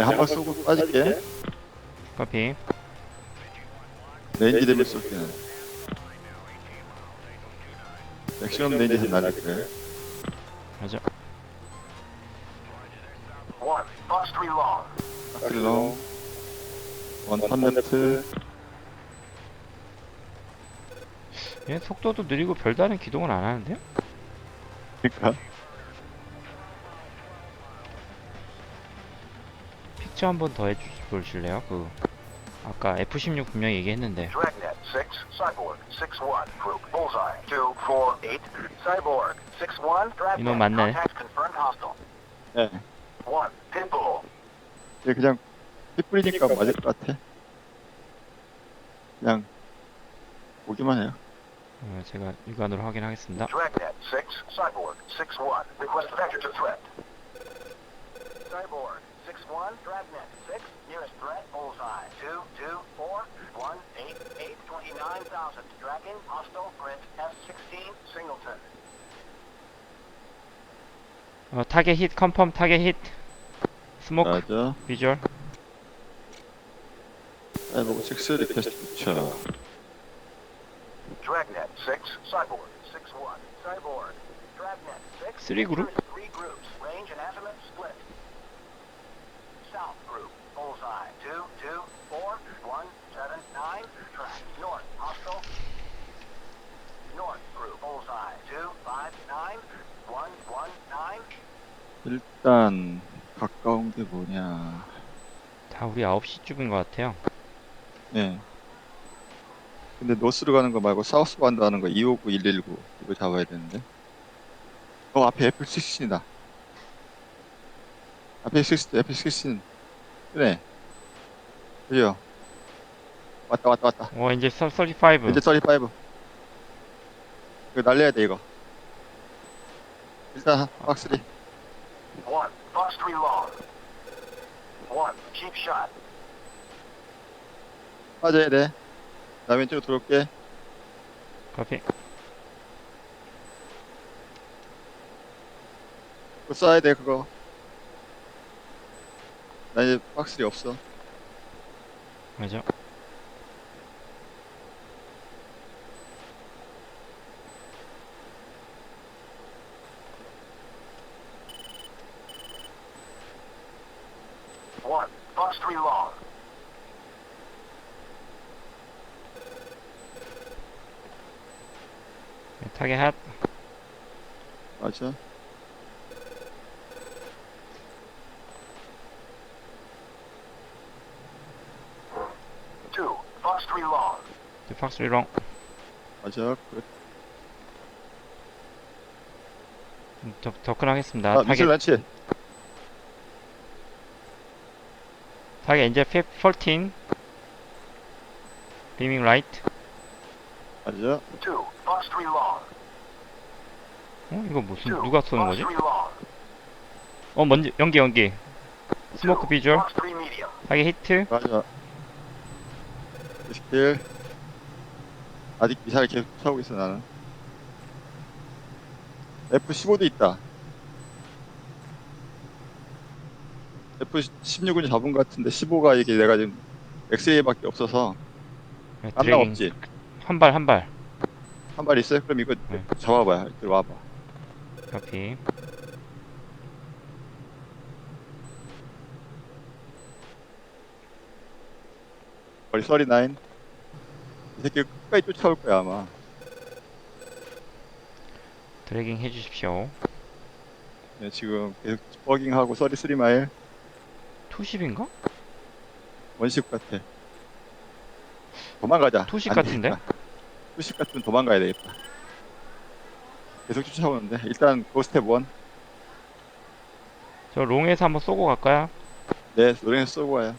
네, 한발 쏘고 빠질게. 커피. 레인지 되면 쏠게. 맥시멈 레인지에서 날릴 거야. 맞아. One, Fox 3 long. 박스long. 원 펀레트. 얘 속도도 느리고 별다른 기동을 안 하는데요? 그니까. 픽처 한번 더 해주실래요? 그 아까 F16 분명히 얘기했는데 Dragnet 6, Cyborg 6-1, Group Bullseye 2, 4, 8, Cyborg 6-1, Dragnet. 이놈 맞네. Contacts confirmed hostile. 네. 1, Pitbull. 얘 그냥 피 뿌리니까 맞을 것 같아. 그냥 보기만 해요. 어, 제가 육안으로 확인하겠습니다. Dragnet 6, Cyborg 6-1, request vector to threat. Cyborg 6-1, Dragnet 6, nearest threat, Bullseye 2, 2, 4, 1, 8, 8, 29,000. Tracking, hostile, print F-16, Singleton. 어, 타겟 힛 컨펌 타겟 힛 스모크 맞아. 비주얼 사이버고 6 리퀘스트 붙여. Dragnet 6, Cyborg 6-1, Cyborg. Dragnet 6, Three group? Three groups, range and azimuth split. South group, Bullseye 2, 2, 4, 1, 7, 9, track. North, hostile. North group, Bullseye 2, 5, 9, 1, 1, 9. 일단 가까운 게 뭐냐. 다 우리 9시 쪽인 것 같아요. 예. 근데 노스로 가는 거 말고 사우스 반도 하는 거 259, 119 이거 잡아야 되는데. 어 앞에 F16이다. 앞에 F16, F16. 그래. 그죠? 왔다 왔다 왔다. 어 이제 35 이제 35. 이거 날려야 돼 이거. 일단 확실히 1, Fox 3 long. 1, cheap shot. 빠져야 돼. 나 왼쪽으로 들어올게. 커피 그거 쏴야 돼 그거. 나 이제 확실히 없어. 맞아. One, Fox 3 long. 타겟 핫 맞아. Two, Fox 3 long. 팍스 리롱 맞아. 그래. 더, 더큰 하겠습니다. 아, 미술 타겟 란치. 타겟 이제 14 비밍 라이트 맞아. Two, Fox 3 long. 어 이거 무슨 Two, 누가 쏘는 거지? 3 long. 어 먼저 연기 연기 스모크 Two, 비주얼 Fox 3 medium. 타겟 히트 맞아. 스킬. 아직 미사일 계속 차고 있어 나는. F15도 있다. F16은 잡은 것 같은데 15가 이게 내가 지금 엑스레이밖에 없어서 깜짝 드래깅 없지. 한발 한발 한 발 있어요? 그럼 이거 네. 잡아봐요. 이리 와봐. 커피 거리 39. 이 새끼 끝까지 쫓아올 거야 아마. 드래깅 해주십시오 네, 지금 계속 버깅하고 33마일 투십인가? 원식 같아. 도망가자. 투식 안 같은데? 되겠다. 투식 같으면 도망가야 되겠다. 계속 쫓아오는데 일단 고스텝 1. 저 롱에서 한번 쏘고 갈까요? 네, 노랭에 쏘고 와요.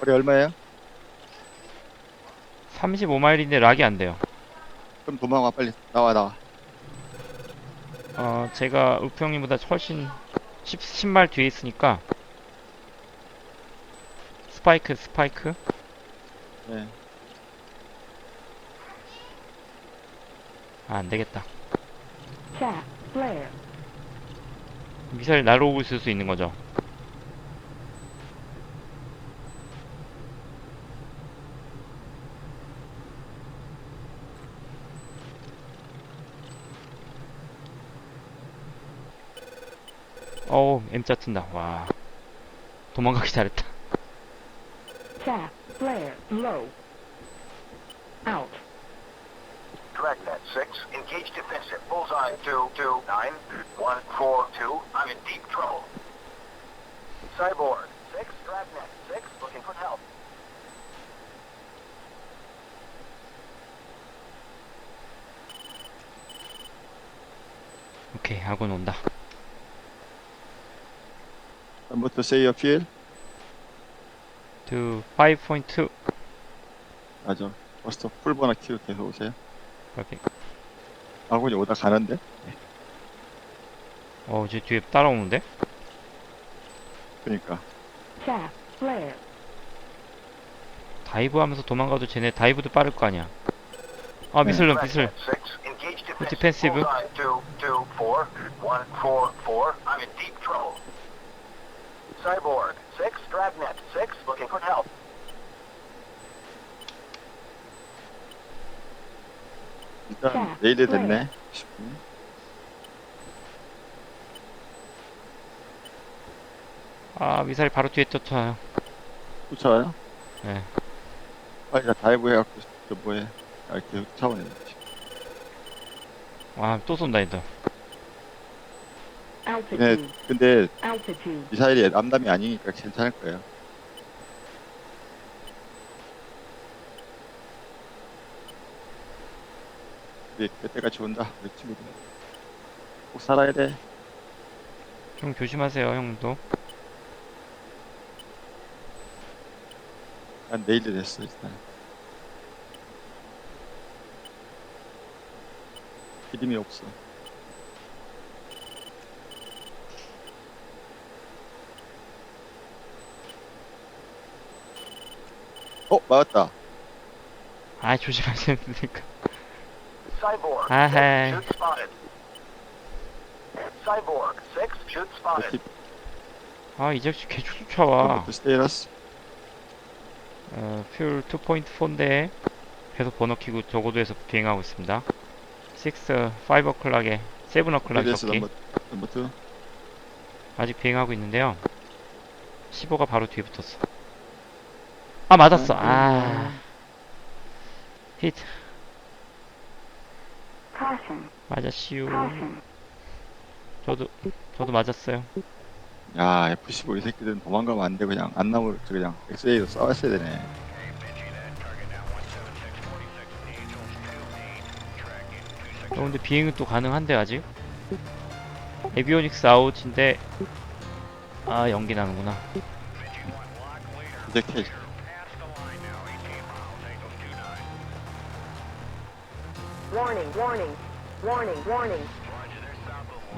거리 얼마예요? 35마일인데 락이 안 돼요 그럼 도망와 빨리 나와 나와. 어 제가 우프 형님보다 훨씬 10, 10말 뒤에 있으니까 스파이크 스파이크 네. 아 안 되겠다 Chaff, flare. 미사일 날아오고 있을 수 있는 거죠 어우 M자 튼다 와 도망가기 잘했다 Chaff, flare, low. Out. That 6. Engage defensive. Bullseye 2, 2, 9, 1, 4, 2. I'm in deep trouble. Cyborg 6. Dragnet 6. Looking for help. 오케이 아군 온다 한번더 say your feel. to 5.2 맞아. 버스터 풀번화 키로 계속 오세요. 오케이 아군이 오다 가는데? 어제 뒤에 따라오는데? 그니까. Flare. 다이브 하면서 도망가도 쟤네 다이브도 빠를 거 아니야 아 미슬 놈 미슬 Dragnet 6. Engage defensive. defensive. Bullseye 2, 2, 4, 1, 4, 4. I'm in deep trouble. Cyborg 6. Dragnet 6. Looking for help. 일단 자, 내일이 그래. 됐네. 10분. 아 미사일 바로 뒤에 쫓아요 쫓아와요? 네. 빨리 가 다이브 해갖고 저 뭐해. 아, 계속 차원에. 와또 쏜다 얘들 Altitude. 네, 근데. 미사일이 암담이 아니니까 괜찮을 거예요. 우리 그때까지 온다. 우리 친구들. 꼭 살아야 돼. 좀 조심하세요 형도 난 내일이 됐어 일단. 기름이 없어. 어 맞았다. 아 조심하세요 그러니까 Cyborg 6. hey. Shoot spotted. Cyborg 6. Shoot spotted. 팁아 이제 계속 쫓아와 또 스테이러스. 어, 퓨얼 2.4인데 계속 번호 키고 저고도에서 비행하고 있습니다 6, 5 어클락에 7 어클락 스테이러스 적기. 아직 비행하고 있는데요 15가 바로 뒤에 붙었어 아 맞았어. 아 히트. Caution. 맞았시오. 저도 저도 맞았어요. 야 F15 이 새끼들은 도망가면 안 돼. 그냥 안 나올 저 그냥 XA로 싸웠어야 되네. 어, 근데 비행은 또 가능한데 아직? 에비오닉스 아웃인데 아 연기 나는구나. 이제 캐.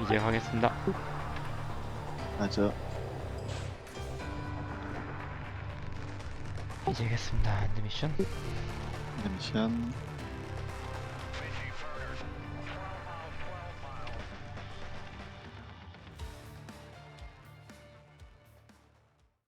이제 가겠습니다 맞아. 이제 가겠습니다 엔드 미션 미션.